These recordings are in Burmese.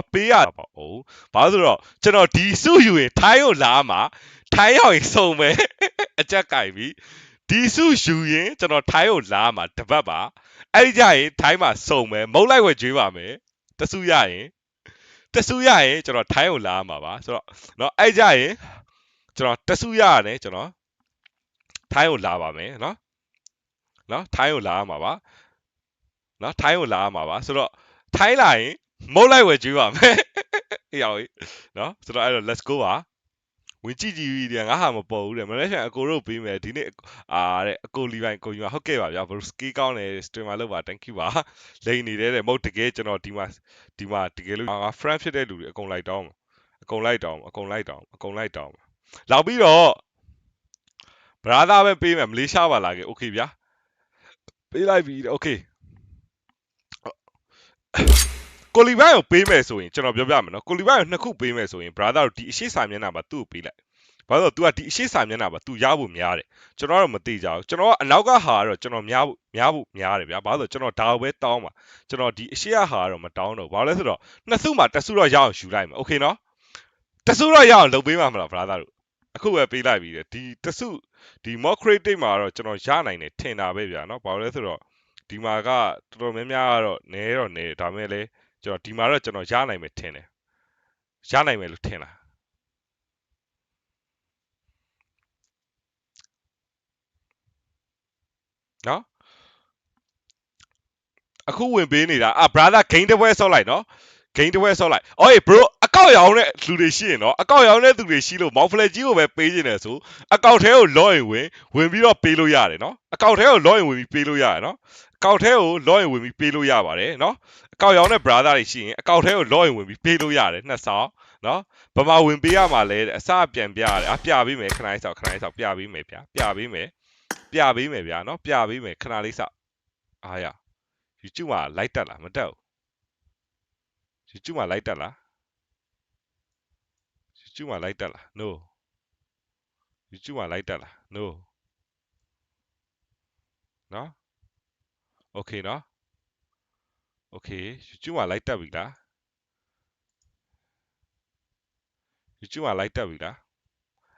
အပေးရပါဦးဘာလို့ဆိုတော့ကျွန်တော်ဒီစုယူရင်ထိုင်းကိုလာမှာထိုင်းရောက်ရင်စုံမယ်အကြက်ကင်ပြီဒီစုယူရင်ကျွန်တော်ထိုင်းကိုလာမှာတပတ်ပါအဲ့ဒီကြရင်ထိုင်းမှာစုံမယ်မုတ်လိုက်ဝယ်ကျွေးပါမယ်တစုရရင်တစုရရင်ကျွန်တော်ထိုင်းကိုလာမှာပါဆိုတော့เนาะအဲ့ကြရင်ကျွန်တော်တစုရရတယ်ကျွန်တော်ထိုင်းကိုလာပါမယ်เนาะเนาะထိုင်းကိုလာရမှာပါเนาะထိုင်းကိုလာရမှာပါဆိုတော့ထိုင်းလာရင် မုတ်လိုက်ဝယ်ကျွေးပါမယ်အေးရောเนาะဆိုတော့အဲ့တော့ let's go ပါဝင်ကြည့်ကြည့်ပြီးတယ်ငါဟာမပေါ်ဘူးတဲ့မနေ့ကအကိုတို့ပေးမယ်ဒီနေ့အာတဲ့အကိုလီပိုင်ကိုယူမှာဟုတ်ကဲ့ပါဗျာဘလို့ ski ကောင်းတယ် streamer လောက်ပါ thank you ပါလိန်နေတယ်တဲ့မဟုတ်တကယ်ကျွန်တော်ဒီမှာဒီမှာတကယ်လို့ငါ friend ဖြစ်တဲ့လူတွေအကုန်လိုက်တောင်းအကုန်လိုက်တောင်းအကုန်လိုက်တောင်းအကုန်လိုက်တောင်းလောက်ပြီးတော့ brother ပဲပေးမယ်မလေးရှားပါလာခဲ့ okay ဗျာပေးလိုက်ပြီ okay ကိုလီဘန်ကိုပေးမယ်ဆိုရင်ကျွန်တော်ပြောပြမယ်နော်ကိုလီဘန်ကိုနှစ်ခုပေးမယ်ဆိုရင် brother တို့ဒီအရှိစာမျက်နှာမှာသူ့ကိုပေးလိုက်ဘာလို့ तू ကဒီအရှိစာမျက်နှာမှာ तू ရဖို့များတယ်ကျွန်တော်ကတော့မသိကြဘူးကျွန်တော်ကအနောက်ကဟာကတော့ကျွန်တော်များဖို့များဖို့များတယ်ဗျာဘာလို့ကျွန်တော်ဒါကိုပဲတောင်းပါကျွန်တော်ဒီအရှိရဟာကတော့မတောင်းတော့ဘာလို့လဲဆိုတော့နှစ်စုမှာတစ်စုတော့ရအောင်ယူလိုက်မယ်โอเคနော်တစ်စုတော့ရအောင်လုပ်ပေးမှာမလား brother တို့အခုပဲပေးလိုက်ပြီတဲ့ဒီတစ်စုဒီ mock critic မှာတော့ကျွန်တော်ရနိုင်တယ်ထင်တာပဲဗျာနော်ဘာလို့လဲဆိုတော့ဒီမှာကတော်တော်များများကတော့နဲတော့နဲဒါမဲ့လည်း ကျွန်တော်ဒီမှာတော့ကျွန်တော်ရနိုင်မယ်ထင်တယ်ရနိုင်မယ်လို့ထင်လားနော်အခုဝင်ပေးနေတာအာ brother gain တစ်ပွဲဆော့လိုက်နော် gain တစ်ပွဲဆော့လိုက်အော် bro အကောက်ရောင်းတဲ့လူတွေရှိရင်နော်အကောက်ရောင်းတဲ့သူတွေရှိလို့ mouse flag ကြီးကိုပဲပေးနေတယ်ဆိုအကောက်ထဲကို login ဝင်ဝင်ပြီးတော့ပေးလို့ရတယ်နော်အကောက်ထဲကို login ဝင်ပြီးပေးလို့ရတယ်နော် အကောက်ထဲကို login ဝင်ပြီးပေးလို့ရပါတယ်နော်အကောက်ရောင်းတဲ့ brother တွေရှိရင်အကောက်ထဲကို login ဝင်ပြီးပေးလို့ရတယ်နှစ်ဆောင်နော်ဗမာဝင်ပေးရမှာလဲတဲ့အစပြန်ပြရတယ်အပြပေးမယ်ခဏလေးဆောက်ခဏလေးဆောက်ပြပေးမယ်ဗျာပြပေးမယ်ပြပေးမယ်ဗျာနော်ပြပေးမယ်ခဏလေးဆောက်အားရ YouTube မှာ like တက်လားမတက်ဘူး YouTube မှာ like တက်လား YouTube မှာ like တက်လား no YouTube မှာ like တက်လား no နော် okay နော် okay YouTube မှာ like တက်ပြီလား YouTube မှာ like တက်ပြီလား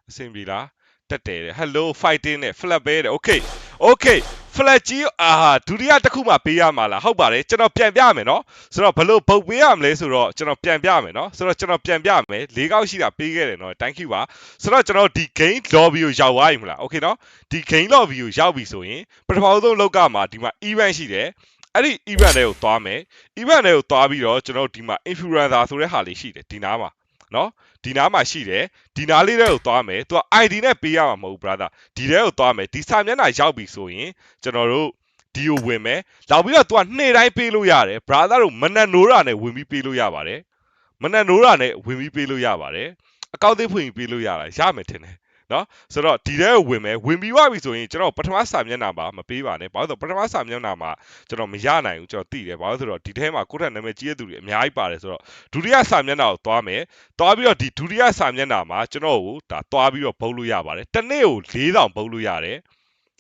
အဆင်ပြေလားတက်တယ်တဲ့ hello fighting နဲ့ flat ပဲတဲ့ okay okay flat ကြီးအာဒုတိယတစ်ခုမှပေးရမှာလားဟုတ်ပါတယ်ကျွန်တော်ပြန်ပြမယ်နော်ဆိုတော့ဘလို့ပုတ်ပေးရမလဲဆိုတော့ကျွန်တော်ပြန်ပြမယ်နော်ဆိုတော့ကျွန်တော်ပြန်ပြမယ်၄ကောက်ရှိတာပေးခဲ့တယ်နော် thank you ပါဆိုတော့ကျွန်တော်ဒီ game lobby ကိုရောက်သွားပြီမလား okay နော်ဒီ game lobby ကိုရောက်ပြီဆိုရင်ပထမဆုံးလောက်ကမှာဒီမှာ event ရှိတယ်အဲ့ဒီ event တွေကိုသွားမယ် event တွေကိုသွားပြီးတော့ကျွန်တော်ဒီမှာ influencer ဆိုတဲ့ဟာလေးရှိတယ်ဒီနားမှာ နော်ဒီနားမှာရှိတယ်ဒီနားလေးတွေကိုသွားမယ်သူက ID နဲ့ပေးရမှာမဟုတ်ဘူး brother ဒီထဲကိုသွားမယ်ဒီစာမျက်နှာရောက်ပြီဆိုရင်ကျွန်တော်တို့ဒီကိုဝင်မယ်နောက်ပြီးတော့ तू ကနေ့တိုင်းပေးလို့ရတယ် brother တို့မနက်နိုးတာနဲ့ဝင်ပြီးပေးလို့ရပါတယ်မနက်နိုးတာနဲ့ဝင်ပြီးပေးလို့ရပါတယ်အကောက်သေးဖွင့်ပြီးပေးလို့ရတာရမယ်ထင်တယ် နော်ဆိုတော့ဒီထဲကိုဝင်မယ်ဝင်ပြီးွားပြီဆိုရင်ကျွန်တော်ပထမစာမျက်နှာမှာမပေးပါနဲ့ဘာလို့ဆိုပထမစာမျက်နှာမှာကျွန်တော်မရနိုင်ဘူးကျွန်တော်သိတယ်ဘာလို့ဆိုတော့ဒီထဲမှာကိုယ့်ထက်နာမည်ကြီးတဲ့သူတွေအများကြီးပါတယ်ဆိုတော့ဒုတိယစာမျက်နှာကိုသွားမယ်သွားပြီးတော့ဒီဒုတိယစာမျက်နှာမှာကျွန်တော်ကိုဒါသွားပြီးတော့ဘုတ်လို့ရပါတယ်တစ်နေ့ကို၄000ဘုတ်လို့ရတယ်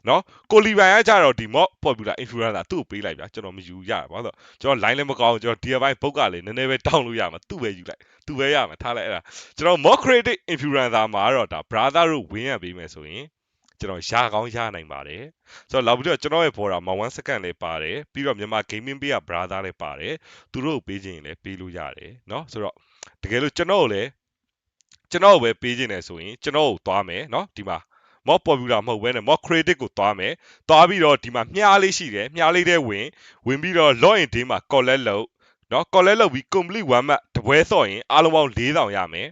နော်ကိုလီဗန်ကကြတော့ဒီ mob popular influencer သူ့ကိုပေးလိုက်ဗျာကျွန်တော်မယူရဘာလို့ကျွန်တော် line လည်းမကောင်းကျွန်တော် DIY ဘုတ်ကလည်းနည်းနည်းပဲတောင်းလို့ရမှာသူ့ပဲယူလိုက်သူပဲရမှာထားလိုက်အဲ့ဒါကျွန်တော် mob credit influencer မှာတော့ဒါ brother တို့ဝင်းရပေးမယ်ဆိုရင်ကျွန်တော်ရကောင်းရနိုင်ပါတယ်ဆိုတော့နောက်ပြီးတော့ကျွန်တော်ရဲ့ border မှာ1 second လေးပါတယ်ပြီးတော့မြန်မာ gaming ပေးက brother လည်းပါတယ်သူတို့ကိုပေးခြင်းလည်းပေးလို့ရတယ်เนาะဆိုတော့တကယ်လို့ကျွန်တော်ကိုလည်းကျွန်တော်ကိုပဲပေးခြင်းတယ်ဆိုရင်ကျွန်တော်ကိုသွားမယ်เนาะဒီမှာ mob popular မဟုတ်ဘဲနဲ့ mob credit ကိုသွားမယ်သွားပြီးတော့ဒီမှာမြားလေးရှိတယ်မြားလေးထဲဝင်ဝင်ပြီးတော့ login ဒီမှာ collect လုပ်နော် collect လုပ်ပြီး complete one map တပွဲဆော့ရင်အားလုံးပေါင်း4000ရမယ်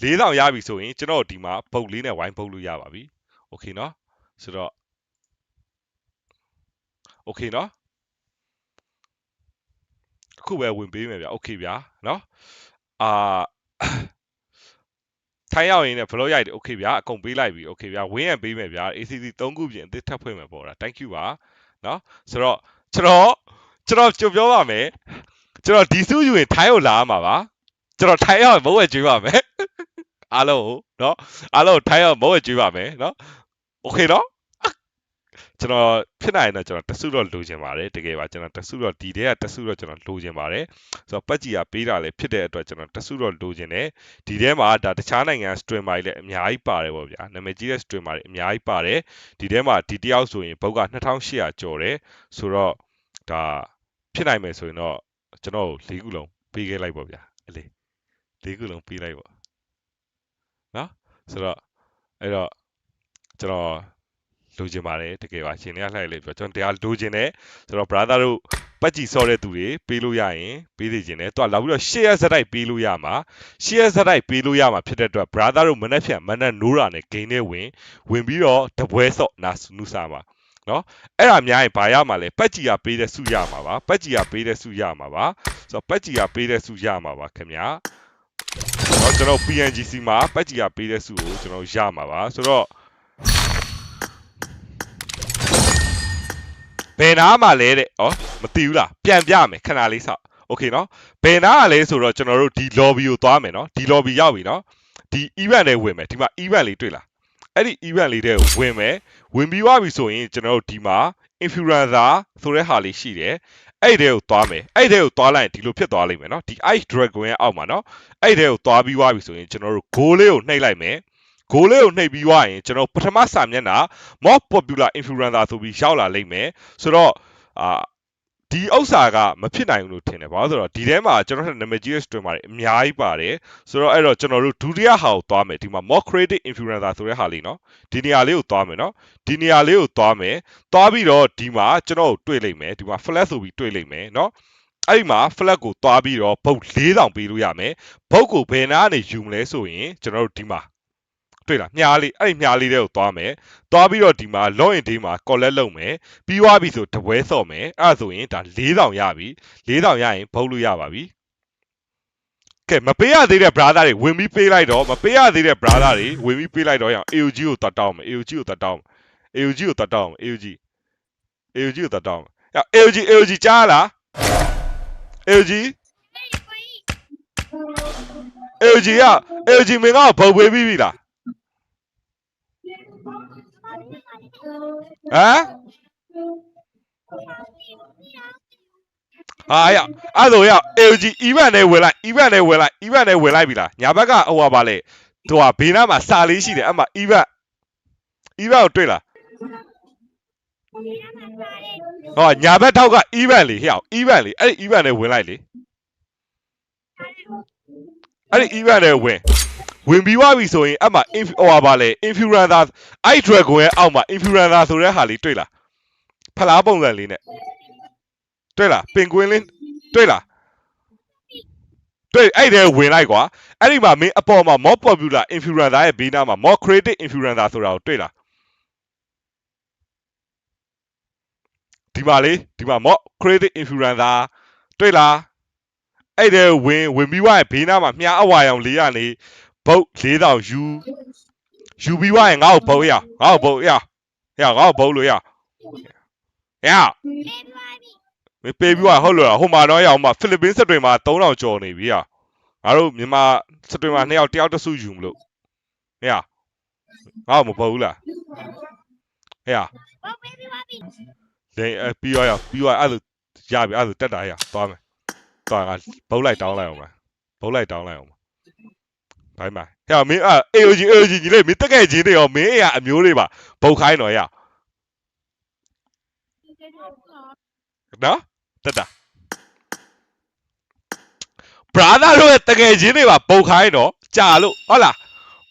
4000ရပြီဆိုရင်ကျွန်တော်ဒီမှာပုတ်လေးနဲ့ဝိုင်းပုတ်လို့ရပါပြီโอเคเนาะဆိုတော့โอเคเนาะအခုပဲဝင်ပေးမယ်ဗျโอเคဗျာเนาะအာ ထိုင်းရောက်ရင်လည်း vlog ရိုက်တယ် okay ဗျာအကုန်ပေးလိုက်ပြီ okay ဗျာဝင်းရံပေးမယ်ဗျာ ACC 3ခုပြင်အသစ်ထပ်ဖွင့်မယ်ပေါ့လား thank you ပါเนาะဆိုတော့ကျွန်တော်ကျွန်တော်ကြိုပြောပါမယ်ကျွန်တော်ဒီစုယူရင်ထိုင်းကိုလာမှာပါကျွန်တော်ထိုင်းရောက်မဟုတ်ဝဲကျွေးပါမယ်အားလုံးเนาะအားလုံးထိုင်းရောက်မဟုတ်ဝဲကျွေးပါမယ်เนาะ okay เนาะ ကျွန်တော်ဖြစ်နိုင်ရင်တော့ကျွန်တော်တဆုတော့လိုချင်ပါတယ်တကယ်ပါကျွန်တော်တဆုတော့ဒီတဲကတဆုတော့ကျွန်တော်လိုချင်ပါတယ်ဆိုတော့ပတ်ကြီးကပေးတာလည်းဖြစ်တဲ့အတွက်ကျွန်တော်တဆုတော့လိုချင်တယ်ဒီထဲမှာဒါတခြားနိုင်ငံ streamer တွေလည်းအများကြီးပါတယ်ပေါ့ဗျာနာမည်ကြီးတဲ့ streamer တွေအများကြီးပါတယ်ဒီထဲမှာဒီတယောက်ဆိုရင်ဘုတ်က2800ကျော်တယ်ဆိုတော့ဒါဖြစ်နိုင်မယ်ဆိုရင်တော့ကျွန်တော်၄ခုလုံးပေးခဲ့လိုက်ပေါ့ဗျာအလေ၄ခုလုံးပေးလိုက်ပေါ့နော်ဆိုတော့အဲ့တော့ကျွန်တော် လိုချင်ပါတယ်တကယ်ပါရှင်တွေကလှည့်လေပြောကျွန်တော်တရားလိုချင်တယ်ဆိုတော့ brother တို့ပတ်ကြည်စောတဲ့သူတွေပေးလို့ရရင်ပေးနေခြင်းတယ်သူကလာပြီးတော့ share စတိုက်ပေးလို့ရမှာ share စတိုက်ပေးလို့ရမှာဖြစ်တဲ့အတွက် brother တို့မနှက်ဖြန်မနှက်နိုးတာနဲ့ဂိမ်းနဲ့ဝင်ဝင်ပြီးတော့တပွဲစော့နာနုစာမှာနော်အဲ့ဒါများရင်ဘာရမှာလဲပတ်ကြည်ကပေးတဲ့စုရမှာပါပတ်ကြည်ကပေးတဲ့စုရမှာပါဆိုတော့ပတ်ကြည်ကပေးတဲ့စုရမှာပါခင်ဗျာတော့ကျွန်တော် PNGC မှာပတ်ကြည်ကပေးတဲ့စုကိုကျွန်တော်ရမှာပါဆိုတော့ ဘယ်နာမှာလဲတဲ့ဩမသိဘူးလားပြန်ပြမယ်ခဏလေးစောက်โอเคเนาะဘယ်နာကလဲဆိုတော့ကျွန်တော်တို့ဒီ lobby ကိုသွားမယ်เนาะဒီ lobby ရောက်ပြီเนาะဒီ event တွေဝင်မယ်ဒီမှာ event လေးတွေ့လားအဲ့ဒီ event လေးတွေကိုဝင်မယ်ဝင်ပြီးသွားပြီဆိုရင်ကျွန်တော်တို့ဒီမှာ influencer ဆိုတဲ့ဟာလေးရှိတယ်အဲ့ဒီကိုသွားမယ်အဲ့ဒီကိုသွားလိုက်ရင်ဒီလိုဖြစ်သွားလိမ့်မယ်เนาะဒီ ice dragon ရဲ့အောက်မှာเนาะအဲ့ဒီကိုသွားပြီးသွားပြီဆိုရင်ကျွန်တော်တို့ goal လေးကိုနှိပ်လိုက်မယ် ဂိုးလေးကိုနှိပ်ပြီးွားရင်ကျွန်တော်ပထမစာမျက်နှာ more popular influencer ဆိုပြီးရောက်လာလိမ့်မယ်ဆိုတော့အာဒီဥစ္စာကမဖြစ်နိုင်ဘူးလို့ထင်တယ်ဘာလို့ဆိုတော့ဒီထဲမှာကျွန်တော်တို့ number GS တွင်ပါတယ်အများကြီးပါတယ်ဆိုတော့အဲ့တော့ကျွန်တော်တို့ဒုတိယဟာကိုသွားမယ်ဒီမှာ more creative influencer ဆိုတဲ့ဟာလေးနော်ဒီနေရာလေးကိုသွားမယ်နော်ဒီနေရာလေးကိုသွားမယ်သွားပြီးတော့ဒီမှာကျွန်တော်တို့တွေ့လိမ့်မယ်ဒီမှာ flash ဆိုပြီးတွေ့လိမ့်မယ်နော်အဲ့မှာ flag ကိုသွားပြီးတော့ဘုတ်4000ပေးလို့ရမယ်ဘုတ်ကိုဘယ်နာကနေယူမလဲဆိုရင်ကျွန်တော်တို့ဒီမှာ တွေ့လားမြားလေးအဲ့ဒီမြားလေးတွေကိုသွားမယ်သွားပြီးတော့ဒီမှာ login day မှာ collect လုပ်မယ်ပြီးသွားပြီဆိုတပွဲစော့မယ်အဲ့ဒါဆိုရင်ဒါ၄တောင်ရပြီ၄တောင်ရရင်ဘုတ်လို့ရပါပြီကဲမပေးရသေးတဲ့ brother တွေဝင်ပြီးပေးလိုက်တော့မပေးရသေးတဲ့ brother တွေဝင်ပြီးပေးလိုက်တော့ရအောင် AUG ကိုတတ်တောင်းမယ် AUG ကိုတတ်တောင်းမယ် AUG ကိုတတ်တောင်းမယ် AUG AUG ကိုတတ်တောင်းမယ်ရ AUG AUG ကြားလား AUG AUG က AUG မင်းကဘုတ်ပေးပြီးပြီလား ဟမ်အာရအဲ့လိုရ AUG event နဲ့ဝင်လိုက် event နဲ့ဝင်လိုက် event နဲ့ဝင်လိုက်ပြီလားညာဘက်ကဟိုပါလေသူကဘေးနားမှာစာလေးရှိတယ်အဲ့မှာ event event ကိုတွေ့လားဟောညာဘက်ထောက်က event လေးဟဲ့ event လေးအဲ့ဒီ event နဲ့ဝင်လိုက်လေအဲ့ဒီ event နဲ့ဝင် ဝင်ပြီးသွားပြီဆိုရင်အဲ့မှာ inf- ဟိုပါလေ influencer အဲ့ dragon ရဲ့အောက်မှာ influencer ဆိုတဲ့ဟာလေးတွေ့လားဖလားပုံစံလေးနဲ့တွေ့လားပင်ကွင်းလေးတွေ့လားတွေ့အဲ့တဲ့ဝင်လိုက်ကွာအဲ့ဒီမှာမင်းအပေါ်မှာ more popular influencer ရဲ့ဘေးနားမှာ more creative influencer ဆိုတာကိုတွေ့လားဒီမှာလေဒီမှာ more creative influencer တွေ့လားအဲ့တဲ့ဝင်ဝင်ပြီးွားရဲ့ဘေးနားမှာမြားအဝါရောင်လေးရနေ ဘုတ်4000ယူယူပြီးွားရင်ငါ့ကိုဘုတ်ရငါ့ကိုဘုတ်ရရငါ့ကိုဘုတ်လို့ရရမပေးပြီးွားဟုတ်လို့လားဟိုမှာတော့ရအောင်မဖိလစ်ပင်းစက်တွေမှာ3000ကျော်နေပြီရငါတို့မြန်မာစက်တွေမှာနှစ်ယောက်တယောက်တစ်စုယူမလို့ရငါ့ကိုမဘုတ်ဘူးလားဟဲ့ရလေအပြီးရောရပြီးရောအဲ့လိုရပြီအဲ့လိုတက်တာရသွားမယ်သွားငါဘုတ်လိုက်တောင်းလိုက်အောင်မဘုတ်လိုက်တောင်းလိုက်အောင် ဘိုင်းမှာဟဲ့မင်းအာ AOG AOG ညီလေးမင်းတက်ကဲချင်းတွေရောမင်းအရာအမျိုးတွေပါဘုတ်ခိုင်းတော့ရနော်တက်တာ brother တို့ရဲ့တကယ်ချင်းတွေပါဘုတ်ခိုင်းတော့ကြာလို့ဟုတ်လား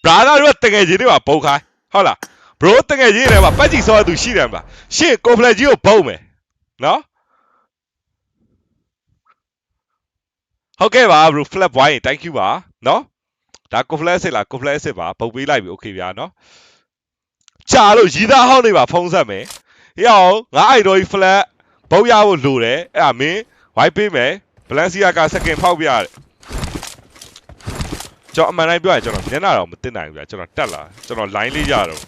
brother တို့ရဲ့တကယ်ချင်းတွေပါဘုတ်ခိုင်းဟုတ်လား bro တကယ်ချင်းတွေပါပတ်ကြည့်စောသူရှိတယ်မလားရှင့်ကိုဖလက်ကြီးကိုဘုတ်မယ်နော်ဟုတ်ကဲ့ပါ bro flap ဝိုင်း thank you ပါနော် ဒါကိုဖလက်စစ်လားကိုဖလက်စစ်ပါပုတ်ပေးလိုက်ပြီ okay ဗျာနော်ကြာလို့ရီသားဟောင်းနေပါဖုံးဆက်မယ်ဟေ့အောင်ငါအိုက်တော်ကြီး flat ဘုတ်ရဖို့လိုတယ်အဲ့ဒါမင်းဝိုင်းပေးမယ် Valencia ကစကင်ဖောက်ပြရတယ်ကျွန်တော်အမှန်တိုင်းပြောရင်ကျွန်တော်မျက်နှာတော့မတင်နိုင်ဘူးဗျာကျွန်တော်တက်လာကျွန်တော် line လေးရတော့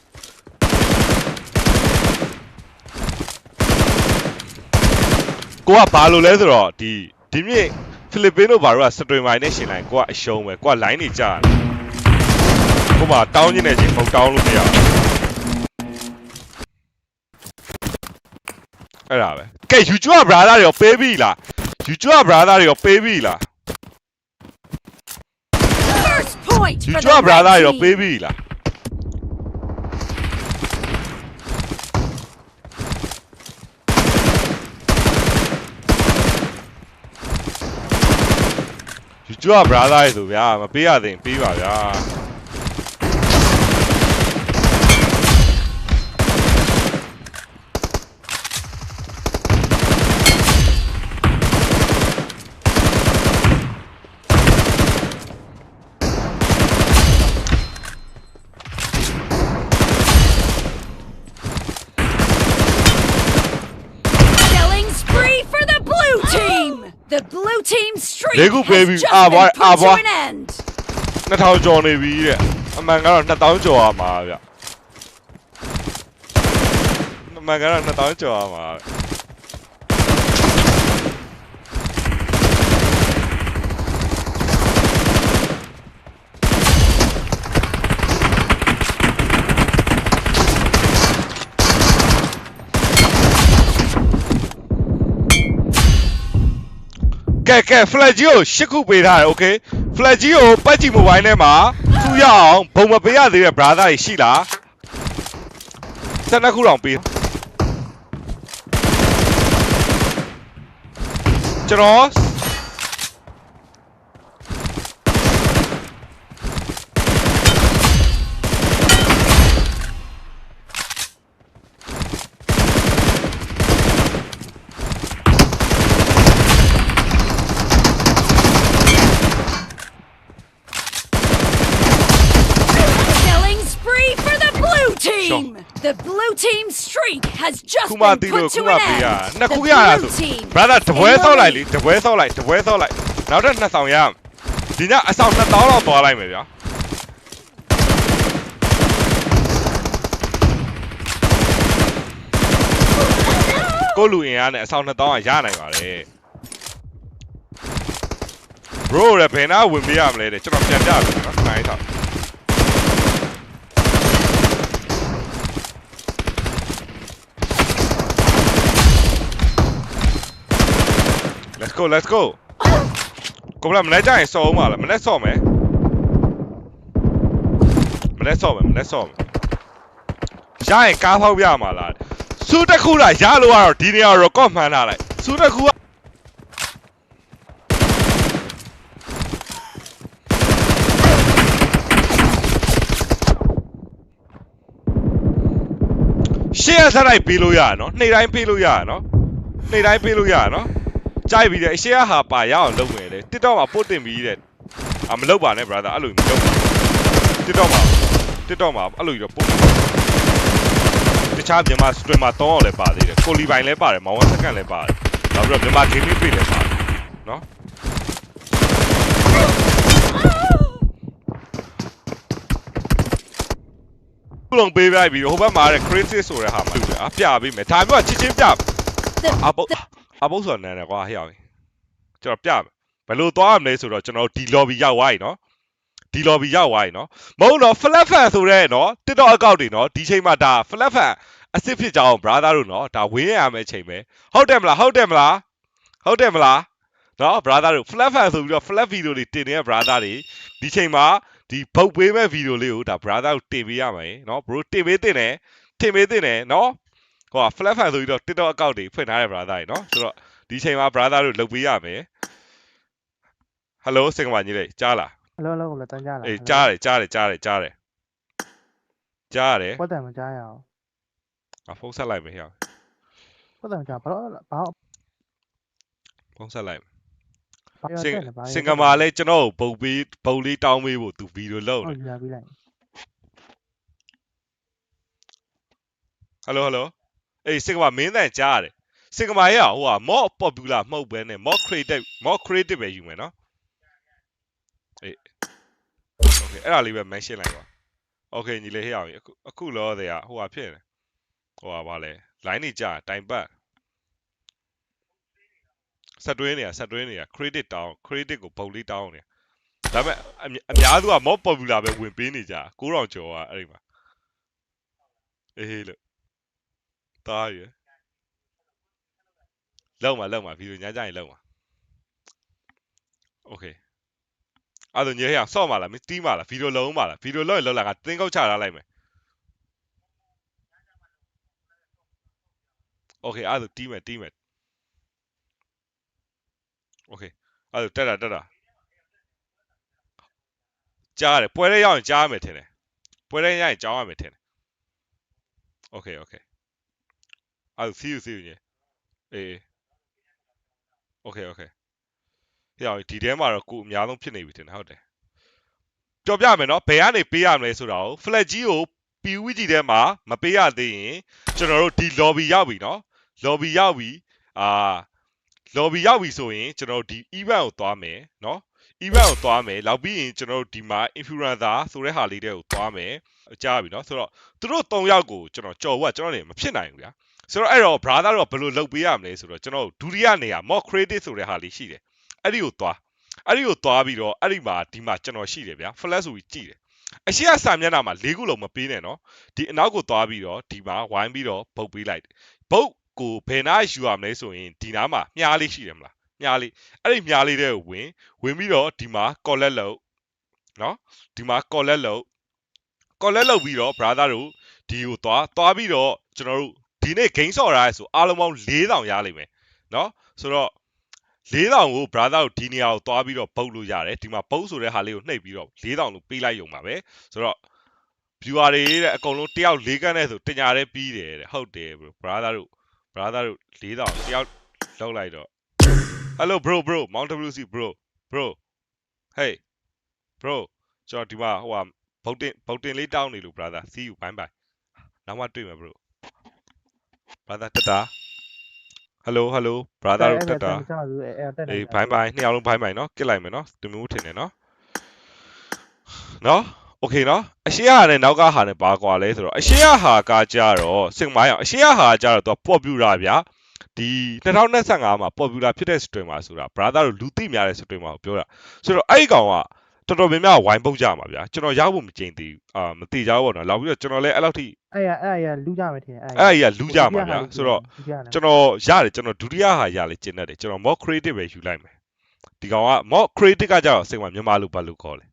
ကိုကဘာလို့လဲဆိုတော့ဒီဒီမြင့် ဖိလစ်ပင်းတို့ဘာလို့ကစတရီမိုင်နဲ့ရှင်လိုက်ကိုကအရှုံးပဲကိုက line နေကြာတယ်ကိုကတောင်းညင်းနေချင်းမဟုတ်တောင်းလို့မရဘူးအဲ့ဒါပဲကဲ YouTube brother တွေရောပေးပြီလား YouTube brother တွေရောပေးပြီလား First point for YouTube the brother တွေ red ရော team. ပေးပြီလား ယူကျူ brother တွေဆိုဗျာမပေးရသေးရင်ပေးပါဗျာ Killing spree for the blue team. The blue team streak Lego baby, has just ah, boy, been ah, put to boy. an end. 2000ကျော်နေပြီတဲ့အမှန်ကတော့2000ကျော်ရမှာဗျအမှန်ကတော့2000ကျော်ရမှာဗျ ကဲကဲ flag ကြီးကိုရှစ်ခုပေးထားတယ် okay flag ကြီးကိုပတ်ကြည့် mobile ထဲမှာသူ့ရအောင်ဘုံမပေးရသေးတဲ့ brother တွေရှိလား12ခုတောင်ပေးကျွန်တော် Killing spree for the blue team. The blue team streak has just ခုမှ been တီးလို့ put ခု to မှ an ပေးရ end. နှစ် The ခုရတာဆို blue team brother တပွဲ in the ဆောက်လိုက် lead. လေတပွဲဆောက်လိုက်တပွဲဆောက်လိုက်နောက်ထပ်နှစ်ဆောင်ရအောင်ဒီညအဆောင်2000လောက်သွားလိုက်မယ်ဗျာ ကိုလူအင်အားနဲ့အဆောင်2000ကရနိုင်ပါတယ် bro ရဘယ်နာဝင်ပေးရမလဲတဲ့ကျွန်တော်ပြန်ပြပြီနော်နိုင်တော့ go let's go ကိုဗလာမနေ့ကျရင်စော်အောင်ပါလားမနေ့စော်မယ်မနေ့စော်မယ်မနေ့စော်မယ်ရရင်ကားဖောက်ပြမှာလားစူးတစ်ခုလားရလို့ကတော့ဒီနေရာ record မှန်းထားလိုက်စူးတစ်ခုကရှေ့ရဆက်လိုက်ပေးလို့ရရနော်နှိမ့်တိုင်းပေးလို့ရရနော်နှိမ့်တိုင်းပေးလို့ရရနော် ကြိုက်ပြီးတယ်ရှေ့ရဟာပါရအောင်လုပ်မယ်လေ TikTok မှာပို့တင်ပြီးတဲ့အာမလုပ်ပါနဲ့ brother အဲ့လိုမလုပ်ပါ TikTok မှာ TikTok မှာအဲ့လိုကြီးတော့ပို့တခြားမြန်မာ streamer 3အောင်လည်းပါသေးတယ်ကိုလီပိုင်လည်းပါတယ်မောင်ဝစကန်လည်းပါတယ်နောက်ပြီးတော့မြန်မာ gaming page လည်းပါတယ်နော်ခုလုံးပေးပြပြီးဟိုဘက်မှာတဲ့ crazy ဆိုတဲ့ဟာမှာတူတယ်အပြပေးမယ်ဒါမျိုးကချစ်ချင်းပြ The, အပုတ် အပုတ်ဆိုတာနန်းတယ်ကွာဟဲ့အောင်ကျွန်တော်ပြမယ်ဘယ်လိုသွားရမလဲဆိုတော့ကျွန်တော်ဒီ lobby ရောက်သွားပြီနော်ဒီ lobby ရောက်သွားပြီနော်မဟုတ်တော့ flat fan ဆိုတဲ့နော် TikTok account တွေနော်ဒီချိန်မှာဒါ flat fan အစ်စ်ဖြစ်ကြအောင် brother တို့နော်ဒါဝင်းရမယ့်ချိန်ပဲဟုတ်တယ်မလားဟုတ်တယ်မလားဟုတ်တယ်မလားနော် brother တို့ flat fan ဆိုပြီးတော့ flat video တွေတင်နေတဲ့ brother တွေဒီချိန်မှာဒီဘုတ်ပေးမဲ့ video လေးကိုဒါ brother တို့တင်ပေးရမယ်နော် bro တင်ပေးတင်တယ်တင်ပေးတင်တယ်နော် ဟိုက flat fan ဆိုပြီးတော့ TikTok account တွေဖွင့်ထားတယ် brother တွေနော်ဆိုတော့ဒီချိန်မှာ brother တို့လုပ်ပေးရမယ် Hello စင်ကမကြီးလေးကြားလား Hello Hello ကိုလည်းတန်းကြားလားအေးကြားတယ်ကြားတယ်ကြားတယ်ကြားတယ်ကြားတယ်ဟုတ်တယ်မကြားရအောင်အဖုန်းဆက်လိုက်မယ်ဟဲ့ဟုတ်တယ်မကြားဘာလို့ဘာဖုန်းဆက်လိုက်စင်စင်ကမာလဲကျွန်တော်ကိုပုံပြီးပုံလေးတောင်းပေးဖို့သူဗီဒီယိုလုပ်တယ်ဟုတ်ပြပေးလိုက် Hello Hello အဲ့စင်ကမာမင်းတန်ကြားရတယ်စင်ကမာရဲ့ဟိုက more popular မဟုတ်ဘဲနဲ့ more creative more creative ပဲယူမယ်နော်အေး okay အဲ့ဒါလေးပဲ mention လိုက်ပါ okay ညီလေးဟေ့အောင်အခုအခုလောတဲ့ဟိုကဖြစ်နေဟိုကဘာလဲ line နေကြာတိုင်ပတ်ဆက်တွင်းနေရဆက်တွင်းနေရ credit တောင်း credit ကိုပုံလေးတောင်းနေဒါပေမဲ့အများစုက more popular ပဲဝင်ပေးနေကြ9000ကျော်อ่ะအဲ့ဒီမှာအေးလို့ တားရယ် လောက်မှာလောက်မှာဗီဒီယိုညာကြရင်လောက်မှာโอเคအဲ့ဒါညေးရဆော့မှာလားမတီးမှာလားဗီဒီယိုလုံးမှာလားဗီဒီယိုလုံးရင်လောက်လာကတင်းကုတ်ချထားလိုက်မယ်โอเคအဲ့ဒါတီးမယ်တီးမယ်โอเคအဲ့ဒါတက်တာတက်တာကြားတယ်ပွဲလေးရောက်ရင်ကြားရမယ်ထင်တယ်ပွဲလေးရရင်ကြောင်းရမယ်ထင်တယ်โอเคโอเค I'll see you see you ညအေး Okay okay ဟေ့ဒီထဲမှာတော့ကိုအများဆုံးဖြစ်နေပြီတင်ဟုတ်တယ်ကြော်ပြမယ်နော်ဘယ်ကနေပေးရမလဲဆိုတာကို flat ကြီးကို PUBG ထဲမှာမပေးရသေးရင်ကျွန်တော်တို့ဒီ lobby ရောက်ပြီနော် lobby ရောက်ပြီအာ lobby ရောက်ပြီဆိုရင်ကျွန်တော်တို့ဒီ event ကိုသွားမယ်နော် event ကိုသွားမယ်နောက်ပြီးရင်ကျွန်တော်တို့ဒီမှာ influencer ဆိုတဲ့ဟာလေးတွေကိုသွားမယ်ကြားပြီနော်ဆိုတော့သူတို့၃ယောက်ကိုကျွန်တော်ကြော်ဝတ်ကျွန်တော်လည်းမဖြစ်နိုင်ဘူးဗျာ ဆိုတော့အဲ့တော့ brother တော့ဘယ်လိုလုပ်ပေးရမလဲဆိုတော့ကျွန်တော်ဒုတိယနေရာ mock credit ဆိုတဲ့ဟာလေးရှိတယ်အဲ့ဒီကိုသွားအဲ့ဒီကိုသွားပြီးတော့အဲ့ဒီမှာဒီမှာကျွန်တော်ရှိတယ်ဗျာ flash ဆိုပြီးကြည့်တယ်အရှိရစာမျက်နှာမှာ၄ခုလုံးမပေးနဲ့နော်ဒီအနောက်ကိုသွားပြီးတော့ဒီမှာဝိုင်းပြီးတော့ပုတ်ပေးလိုက်ပုတ်ကိုဘယ်နာယူရမလဲဆိုရင်ဒီနားမှာမြားလေးရှိတယ်မလားမြားလေးအဲ့ဒီမြားလေးတွေကိုဝင်ဝင်ပြီးတော့ဒီမှာ collect လုပ်နော်ဒီမှာ collect လုပ် collect လုပ်ပြီးတော့ brother တို့ဒီကိုသွားသွားပြီးတော့ကျွန်တော်တို့ ဒီနေ့ gain ဆော့ရရဲဆိုအားလုံးပေါင်း4000ရလိမ့်မယ်နော်ဆိုတော့4000ကို brother တို့ဒီနေရာကိုသွားပြီးတော့ပုတ်လို့ရတယ်ဒီမှာပုတ်ဆိုတဲ့ဟာလေးကိုနှိပ်ပြီးတော့4000လို့ပေးလိုက်ရုံပါပဲဆိုတော့ viewer တွေတဲ့အကုန်လုံးတယောက်၄ကန်းနဲ့ဆိုတင်ညာတဲ့ပြီးတယ်တဲ့ဟုတ်တယ် bro brother တို့ brother တို့4000တယောက်လောက်လိုက်တော့ hello bro bro mount wc bro bro hey bro ကျွန်တော်ဒီမှာဟိုဟာဗုတ်တင်ဗုတ်တင်လေးတောင်းနေလို့ brother see you bye bye နောက်မှတွေ့မယ် bro brother တက်တာ hello hello brother တို့တက်တာ ကျမတို့အဲတက်နေ အေးဘိုင်းဘိုင်းနှစ်ယောက်လုံးဘိုင်းဘိုင်းနော်ကစ်လိုက်မယ်နော်သူမျိုးထင်တယ်နော်နော်โอเคနော်အရှေ့ဟာနဲ့နောက်ကဟာနဲ့ဘာကွာလဲဆိုတော့အရှေ့ဟာကကြတော့စင်မိုင်းအောင်အရှေ့ဟာကကြတော့သူက popular ဗျာဒီ2025မှာ popular ဖြစ်တဲ့ stream မှာဆိုတာ brother တို့လူသိများတဲ့ stream မှာကိုပြောတာဆိုတော့အဲ့ဒီကောင်က တော်တော်များများဝိုင်းပုတ်ကြမှာဗျာကျွန်တော်ရောက်ဖို့မကြင်သေးဘူးအာမတိကြဘူးပေါ့နော်နောက်ပြီးတော့ကျွန်တော်လည်းအဲ့လောက်ထိအဲ့ရအဲ့ရလူကြမယ်ထင်အဲ့အဲ့ဒီကလူကြမှာဗျာဆိုတော့ကျွန်တော်ရတယ်ကျွန်တော်ဒုတိယဟာရလေကျင်းတတ်တယ်ကျွန်တော် mock creative ပဲယူလိုက်မယ်ဒီကောင်က mock creative ကကြတော့စိတ်မှာမြန်မာလိုဘာလို့ခေါ်လဲ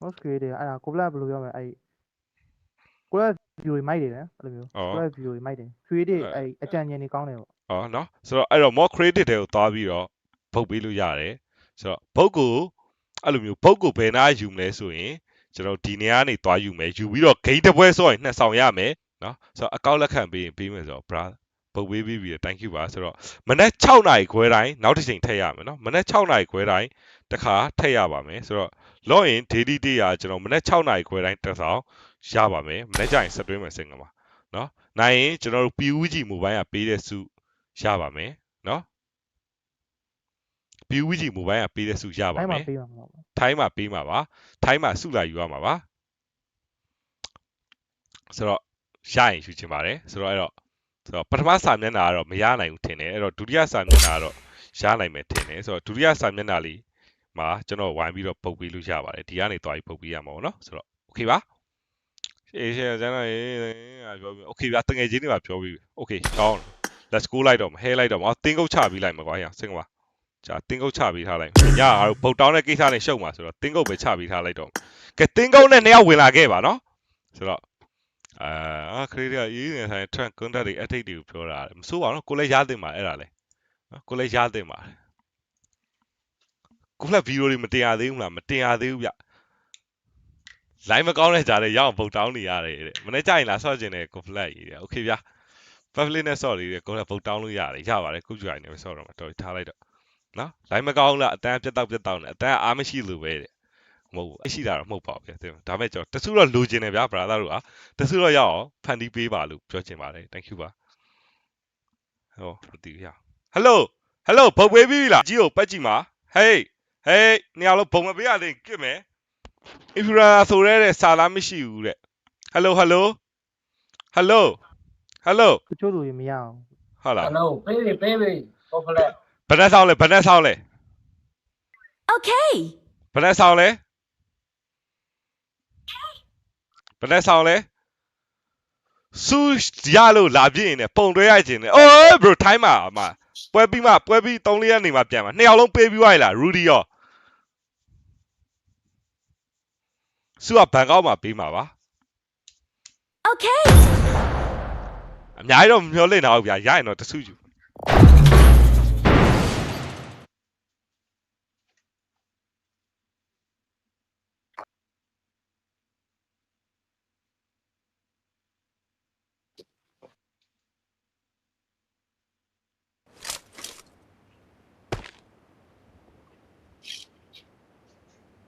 ဟုတ်ကဲ့တယ်အဲ့ဒါကိုဘလက်ဘယ်လိုပြောမလဲအဲ့ကိုဘလက် view တွေမိုက်တယ်နော်အဲ့လိုမျိုးဩကိုဘလက် view တွေမိုက်တယ် creative အဲ့အကြံဉာဏ်တွေကောင်းတယ်ပေါ့ဟောနော်ဆိုတော့အဲ့တော့ mock creative တွေကိုသွားပြီးတော့ဗုတ်ပေးလို့ရတယ်ဆိုတော့ဗုတ်ကို အဲ့လိုမျိုးဗုတ်ကိုဘယ်နာယူမလဲဆိုရင်ကျွန်တော်ဒီနေရာကနေသွားယူမယ်ယူပြီးတော့ gate တစ်ပွဲဆိုရင်နှစ်ဆောင်ရမယ်နော်ဆိုတော့အကောက်လက်ခံပေးရင်ပေးမယ်ဆိုတော့ bra ဗုတ်ပေးပြီးပြီ thank you ပါဆိုတော့မနေ့6နာရီခွဲတိုင်းနောက်တစ်ချိန်ထည့်ရမယ်နော်မနေ့6နာရီခွဲတိုင်းတစ်ခါထည့်ရပါမယ်ဆိုတော့ login daily တေးရကျွန်တော်မနေ့6နာရီခွဲတိုင်းတစ်ဆောင်ရပါမယ်မနေ့ကျရင်ဆက်တွဲမယ်စင်ကမှာနော်နိုင်ရင်ကျွန်တော်တို့ PUG mobile ကပေးတဲ့စုရပါမယ်နော် PUG mobile ကပေးတဲ့စုရပါအဲ့မှာမယ်ပေးမှာမဟုတ်ဘူးထိုင်းမှာပေးမှာပါထိုင်းမှာစုလာယူရမှာပါဆိုတော့ရရင်ယူချင်ပါတယ်ဆိုတော့အဲ့တော့ဆိုတော့ပထမစာမျက်နှာကတော့မရနိုင်ဘူးထင်တယ်အဲ့တော့ဒုတိယစာမျက်နှာကတော့ရနိုင်မယ်ထင်တယ်ဆိုတော့ဒုတိယစာမျက်နှာလေးမှာကျွန်တော်ဝိုင်းပြီးတော့ပုတ်ပေးလို့ရပါတယ်ဒီကနေသွားပြီးပုတ်ပေးရမှာပေါ့နော်ဆိုတော့ okay ပါအေးရှယ်ကျွန်တော်ရေးပြောပြီး okay ဗျာတငယ်ချင်းတွေပါပြောပြီး okay ကောင်းတယ် let's go လိုက်တော့မဟဲလိုက်တော့မတင်းကုတ်ချပြီးလိုက်မှာကွာရစင်ကွာ ကြာတင်းကုတ်ချပေးထားလိုက်ညအားဘုတ်တောင်းတဲ့ကိစ္စနဲ့ရှုပ်မှာဆိုတော့တင်းကုတ်ပဲချပေးထားလိုက်တော့ကဲတင်းကုတ်နဲ့နှစ်ယောက်ဝင်လာခဲ့ပါနော်ဆိုတော့အာခရီးရအေးနေဆိုင် track contact တွေ update တွေပြောတာမဆိုးပါနော်ကိုလည်းရသင့်ပါအဲ့ဒါလေနော်ကိုလည်းရသင့်ပါကိုလည်းဗီဒီယိုတွေမတင်ရသေးဘူးလားမတင်ရသေးဘူးဗျလိုင်းမကောင်းတဲ့ကြားထဲရအောင်ဘုတ်တောင်းနေရတယ်တဲ့မနေ့ကျရင်လာဆော့ကျင်တယ် conflict ကြီးတယ်โอเคဗျာ public နဲ့ sorry တဲ့ကိုလည်းဘုတ်တောင်းလို့ရတယ်ရပါတယ်ခုကြိုင်နေပဲဆော့တော့မှာတော်ထားလိုက်တော့ နော် line မကောင်းလားအတန်းပြတ်တော့ပြတ်တော့နေအတန်းအားမရှိလို့ပဲတဲ့မဟုတ်ဘူးအရှိတာတော့မဟုတ်ပါဘူးတဲ့ဒါမဲ့ကျွန်တော်တဆူတော့လိုချင်တယ်ဗျာ brother တို့ကတဆူတော့ရအောင်ဖန်တီးပေးပါလို့ပြောချင်ပါတယ် thank you ပါဟောမသိဘူးရ hello hello ဘုတ်ပေးပြီလားကြီးကိုပတ်ကြည့်ပါ hey hey နေရာလုံးဘုံမပေးရသေးကြည့်မယ် influencer ဆိုရဲတဲ့စာလားမရှိဘူးတဲ့ hello hello hello hello တချို့လူတွေမရအောင်ဟုတ်လား Hello, baby, baby. Hopefully. ဘယ်နဲ့ဆောင်လဲဘယ်နဲ့ဆောင်လဲ Okay. ဘယ်နဲ့ဆောင်လဲဘယ်နဲ့ဆောင်လဲစူးရလို့လာပြည့်ရင်လည်းပုံတွဲရခြင်းနဲ့အိုး bro ထိုင်းမှာအမပွဲပြီးမှပွဲပြီး3ရက်နေမှပြန်မှာနှစ်ယောက်လုံးပေးပြီးသွားရလား Rudy ရောစူးကဘန်ကောက်မှာပေးမှာပါ Okay. အများကြီးတော့မမျောလင့်တော့ဘူးဗျာရရင်တော့တဆူယူ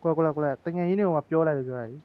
ကိုကိုလာကိုလာတငယ်ရင်းတွေကပြောလိုက်လို့ပြောတာကြီး